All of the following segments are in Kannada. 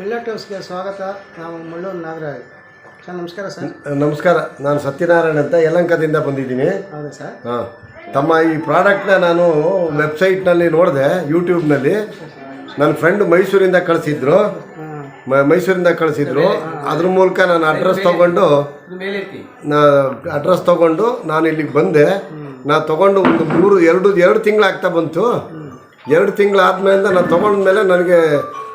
ರಿಲೇಟಿವ್ಸ್ಗೆ ಸ್ವಾಗತ. ನಾವು ಮುಳ್ಳೂರು ನಾಗರಾಜ್. ಸರ್ ನಮಸ್ಕಾರ ಸರ್. ನಮಸ್ಕಾರ. ನಾನು ಸತ್ಯನಾರಾಯಣ ಅಂತ ಯಲಂಕದಿಂದ ಬಂದಿದ್ದೀನಿ. ಹೌದಾ ಸರ್? ಹಾಂ. ತಮ್ಮ ಈ ಪ್ರಾಡಕ್ಟ್ನ ನಾನು ವೆಬ್ಸೈಟ್ನಲ್ಲಿ ನೋಡಿದೆ ಯೂಟ್ಯೂಬ್ನಲ್ಲಿ ನನ್ನ ಫ್ರೆಂಡ್ ಮೈಸೂರಿಂದ ಕಳಿಸಿದ್ರು. ಮ- ಮೈಸೂರಿಂದ ಕಳಿಸಿದ್ರು. ಅದ್ರ ಮೂಲಕ ನಾನು ಅಡ್ರೆಸ್ ತೊಗೊಂಡು ನಾ ಅಡ್ರೆಸ್ ತೊಗೊಂಡು ನಾನು ಇಲ್ಲಿಗೆ ಬಂದೆ. ನಾನು ತೊಗೊಂಡು ಒಂದು ಮೂರು ಎರಡು ಎರಡು ತಿಂಗಳಾಗ್ತಾ ಬಂತು. ಎರಡು ತಿಂಗಳಾದ್ಮೇಲೆ ನಾನು ತೊಗೊಂಡ್ಮೇಲೆ ನನಗೆ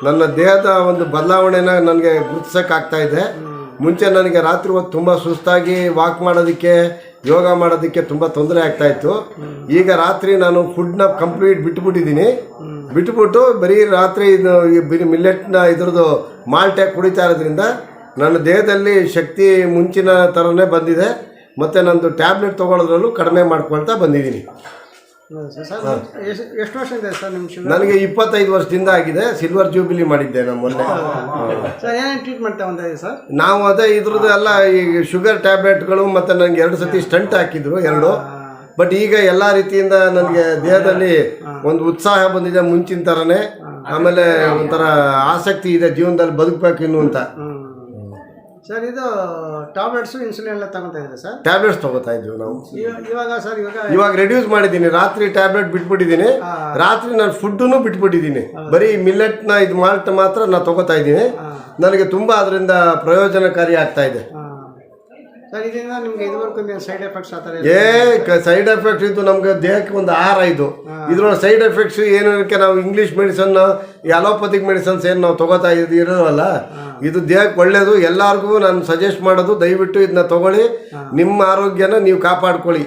ನನ್ನ ದೇಹದ ಒಂದು ಬದಲಾವಣೆನ ನನಗೆ ಗುರುತಿಸೋಕ್ಕಾಗ್ತಾ ಇದೆ ಮುಂಚೆ ನನಗೆ ರಾತ್ರಿ ಹೊತ್ತು ತುಂಬ ಸುಸ್ತಾಗಿ ವಾಕ್ ಮಾಡೋದಕ್ಕೆ, ಯೋಗ ಮಾಡೋದಕ್ಕೆ ತುಂಬ ತೊಂದರೆ ಆಗ್ತಾ ಇತ್ತು ಈಗ ರಾತ್ರಿ ನಾನು ಫುಡ್ನ ಕಂಪ್ಲೀಟ್ ಬಿಟ್ಬಿಟ್ಟಿದ್ದೀನಿ. ಬಿಟ್ಬಿಟ್ಟು ಬರೀ ರಾತ್ರಿ ಇದು ಈ ಮಿಲ್ಲೆಟ್ನ ಇದ್ರದ್ದು ಮಾಲ್ಟೆ ಕುಡಿತಾ ಇರೋದ್ರಿಂದ ನನ್ನ ದೇಹದಲ್ಲಿ ಶಕ್ತಿ ಮುಂಚಿನ ಥರನೇ ಬಂದಿದೆ. ಮತ್ತು ನಂದು ಟ್ಯಾಬ್ಲೆಟ್ ತೊಗೊಳೋದ್ರಲ್ಲೂ ಕಡಿಮೆ ಮಾಡ್ಕೊಳ್ತಾ ಬಂದಿದ್ದೀನಿ. ಎಷ್ಟು ಎಷ್ಟು ವರ್ಷ ಇದೆ ಸರ್ ನಿಮ್ಮ ನನಗೆ ಇಪ್ಪತ್ತೈದು ವರ್ಷದಿಂದ ಆಗಿದೆ ಸಿಲ್ವರ್ ಜೂಬಿಲಿ ಮಾಡಿದ್ದೆ ನಾನು ಮೊನ್ನೆ. ಸರ್ ಏನೇನು ಟ್ರೀಟ್ಮೆಂಟ್ ತಗೊಂತ ಇದೆ ಸರ್ ನಾವು ಅದೇ ಇದ್ರದ್ದು ಎಲ್ಲ ಈ ಶುಗರ್ ಟ್ಯಾಬ್ಲೆಟ್ಗಳು ಮತ್ತು ನನಗೆ ಎರಡು ಸತಿ ಸ್ಟಂಟ್ ಹಾಕಿದ್ರು ಎರಡು. ಬಟ್ ಈಗ ಎಲ್ಲ ರೀತಿಯಿಂದ ನನಗೆ ದೇಹದಲ್ಲಿ ಒಂದು ಉತ್ಸಾಹ ಬಂದಿದೆ ಮುಂಚಿನ ಥರನೇ ಆಮೇಲೆ ಒಂಥರ ಆಸಕ್ತಿ ಇದೆ ಜೀವನದಲ್ಲಿ ಬದುಕಬೇಕು ಇನ್ನು ಅಂತ. ಸರ್ ಇದು ಟ್ಯಾಬ್ಲೆಟ್ಸ್ ಇನ್ಸುಲಿನ್ ಎಲ್ಲ ತಗೊತಾ ಇದ್ದೀರಾ ಸರ್? ಟ್ಯಾಬ್ಲೆಟ್ಸ್ ತಗೋತಾ ಇದ್ವಿ ನಾವು. ಇವ- ಇವಾಗ ಸರ್ ಇವಾಗ ಇವಾಗ ರೆಡ್ಯೂಸ್ ಮಾಡಿದ್ದೀನಿ. ರಾತ್ರಿ ಟ್ಯಾಬ್ಲೆಟ್ ಬಿಟ್ಬಿಟ್ಟಿದ್ದೀನಿ. ರಾತ್ರಿ ನಾನು ಫುಡ್ಡನ್ನು ಬಿಟ್ಬಿಟ್ಟಿದ್ದೀನಿ. ಬರೀ ಮಿಲ್ಲೆಟ್ನ ಇದು ಮಾಲ್ಟ್ ಮಾತ್ರ ನಾನು ತಗೋತಾ ಇದ್ದೀನಿ. ನನಗೆ ತುಂಬ ಅದರಿಂದ ಪ್ರಯೋಜನಕಾರಿ ಆಗ್ತಾ ಇದೆ. ಸರ್ ಇದರಿಂದ ನಿಮ್ಗೆ ಇದುವರೆಗೂ ಸೈಡ್ ಎಫೆಕ್ಟ್ಸ್ ಆ ಥರ ಏ ಸೈಡ್ ಎಫೆಕ್ಟ್ ಇದು ನಮ್ಗೆ ದೇಹಕ್ಕೆ ಒಂದು ಆಹಾರ ಇದು. ಇದ್ರೊಳಗೆ ಸೈಡ್ ಎಫೆಕ್ಟ್ಸ್ ಏನಕ್ಕೆ ನಾವು ಇಂಗ್ಲೀಷ್ ಮೆಡಿಸನ್ ಅಲೋಪತಿಕ್ ಮೆಡಿಸನ್ಸ್ ಏನು ನಾವು ತಗೋತಾ ಇದ್ ಇರೋವಲ್ಲ ಇದು ದೇಹಕ್ಕೆ ಒಳ್ಳೇದು. ಎಲ್ಲರಿಗೂ ನಾನು ಸಜೆಸ್ಟ್ ಮಾಡೋದು ದಯವಿಟ್ಟು ಇದನ್ನ ತಗೊಳ್ಳಿ. ನಿಮ್ಮ ಆರೋಗ್ಯನ ನೀವು ಕಾಪಾಡ್ಕೊಳ್ಳಿ.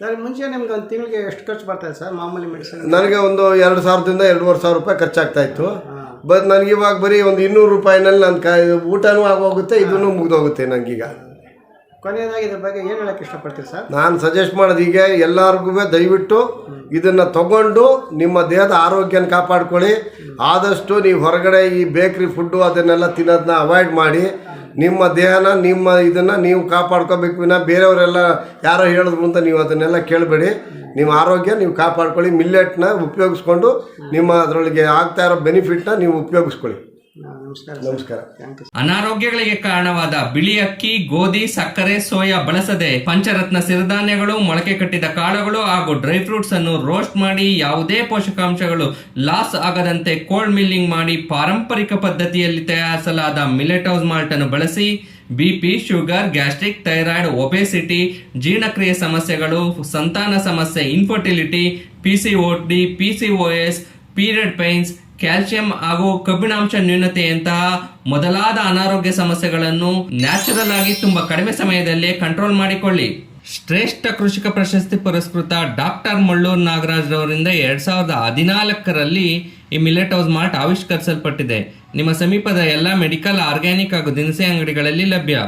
ಸರ್ ಮುಂಚೆ ನಿಮ್ಗೆ ಒಂದು ತಿಂಗಳಿಗೆ ಎಷ್ಟು ಖರ್ಚು ಬರ್ತದೆ ಸರ್ ಮಾಮೂಲಿ ಮೆಡಿಸಿನ್ ನನಗೆ ಒಂದು ಎರಡು ಸಾವಿರದಿಂದ ಎರಡೂವರೆ ಸಾವಿರ ರೂಪಾಯಿ ಖರ್ಚಾಗ್ತಾ ಇತ್ತು. ಬಟ್ ನನಗಿವಾಗ ಬರೀ ಒಂದು ಇನ್ನೂರು ರೂಪಾಯಿನಲ್ಲಿ ನನ್ನ ಕ ಊಟನೂ ಆಗೋಗುತ್ತೆ ಇದನ್ನು ಮುಗಿದೋಗುತ್ತೆ ನನಗೀಗ ಕೊನೆಯದಾಗಿ ಇದ್ರ ಬಗ್ಗೆ ಏನು ಹೇಳಕ್ಕೆ ಇಷ್ಟಪಡ್ತೀರಿ ಸರ್? ನಾನು ಸಜೆಸ್ಟ್ ಮಾಡೋದು ಈಗ ಎಲ್ಲರಿಗೂ ದಯವಿಟ್ಟು ಇದನ್ನು ತಗೊಂಡು ನಿಮ್ಮ ದೇಹದ ಆರೋಗ್ಯನ ಕಾಪಾಡ್ಕೊಳ್ಳಿ. ಆದಷ್ಟು ನೀವು ಹೊರಗಡೆ ಈ ಬೇಕ್ರಿ ಫುಡ್ಡು ಅದನ್ನೆಲ್ಲ ತಿನ್ನೋದನ್ನ ಅವಾಯ್ಡ್ ಮಾಡಿ. ನಿಮ್ಮ ದೇಹನ ನಿಮ್ಮ ಇದನ್ನು ನೀವು ಕಾಪಾಡ್ಕೋಬೇಕು. ವಿನ ಬೇರೆಯವರೆಲ್ಲ ಯಾರೋ ಹೇಳಿದ್ರು ಅಂತ ನೀವು ಅದನ್ನೆಲ್ಲ ಕೇಳಬೇಡಿ. ನಿಮ್ಮ ಆರೋಗ್ಯ ನೀವು ಕಾಪಾಡ್ಕೊಳ್ಳಿ. ಮಿಲ್ಲೆಟ್ನ ಉಪಯೋಗಿಸ್ಕೊಂಡು ನಿಮ್ಮ ಅದರೊಳಗೆ ಆಗ್ತಾ ಇರೋ ಬೆನಿಫಿಟ್ನ ನೀವು ಉಪಯೋಗಿಸ್ಕೊಳ್ಳಿ. ನಮಸ್ಕಾರ ನಮಸ್ಕಾರ. ಥ್ಯಾಂಕ್ ಯು ಅನಾರೋಗ್ಯಗಳಿಗೆ ಕಾರಣವಾದ ಬಿಳಿ ಅಕ್ಕಿ ಗೋಧಿ ಸಕ್ಕರೆ ಸೋಯಾ ಬಳಸದೆ ಪಂಚರತ್ನ ಸಿರಿಧಾನ್ಯಗಳು ಮೊಳಕೆ ಕಟ್ಟಿದ ಕಾಳುಗಳು ಹಾಗೂ ಡ್ರೈ ಫ್ರೂಟ್ಸ್ ಅನ್ನು ರೋಸ್ಟ್ ಮಾಡಿ ಯಾವುದೇ ಪೋಷಕಾಂಶಗಳು ಲಾಸ್ ಆಗದಂತೆ ಕೋಲ್ಡ್ ಮಿಲ್ಲಿಂಗ್ ಮಾಡಿ ಪಾರಂಪರಿಕ ಪದ್ಧತಿಯಲ್ಲಿ ತಯಾರಿಸಲಾದ ಮಿಲೆಟ್ ಹೌಸ್ ಮಾಲ್ಟ್ ಅನ್ನು ಬಳಸಿ BP sugar gastric thyroid obesity ಜೀರ್ಣಕ್ರಿಯೆ ಸಮಸ್ಯೆಗಳು ಸಂತಾನ ಸಮಸ್ಯೆ infertility PCOD PCOS period pains calcium ಹಾಗೂ ಕಬ್ಬಿಣಾಂಶ ನ್ಯೂನತೆಯಂತಹ ಮೊದಲಾದ ಅನಾರೋಗ್ಯ ಸಮಸ್ಯೆಗಳನ್ನು ನ್ಯಾಚುರಲ್ ಆಗಿ ತುಂಬಾ ಕಡಿಮೆ ಸಮಯದಲ್ಲಿ ಕಂಟ್ರೋಲ್ ಮಾಡಿಕೊಳ್ಳಿ. ಶ್ರೇಷ್ಠ ಕೃಷಿಕ ಪ್ರಶಸ್ತಿ ಪುರಸ್ಕೃತ ಡಾಕ್ಟರ್ ಮಳ್ಳೂರ್ ನಾಗರಾಜ್ ರವರಿಂದ ಎರಡ್ ಸಾವಿರದ ಹದಿನಾಲ್ಕರಲ್ಲಿ ಈ ಮಿಲೆಟ್ ಹೌಸ್ ಮಾರ್ಟ್ ಆವಿಷ್ಕರಿಸಲ್ಪಟ್ಟಿದೆ. ನಿಮ್ಮ ಸಮೀಪದ ಎಲ್ಲ ಮೆಡಿಕಲ್, ಆರ್ಗ್ಯಾನಿಕ್ ಹಾಗೂ ದಿನಸಿ ಅಂಗಡಿಗಳಲ್ಲಿ ಲಭ್ಯ.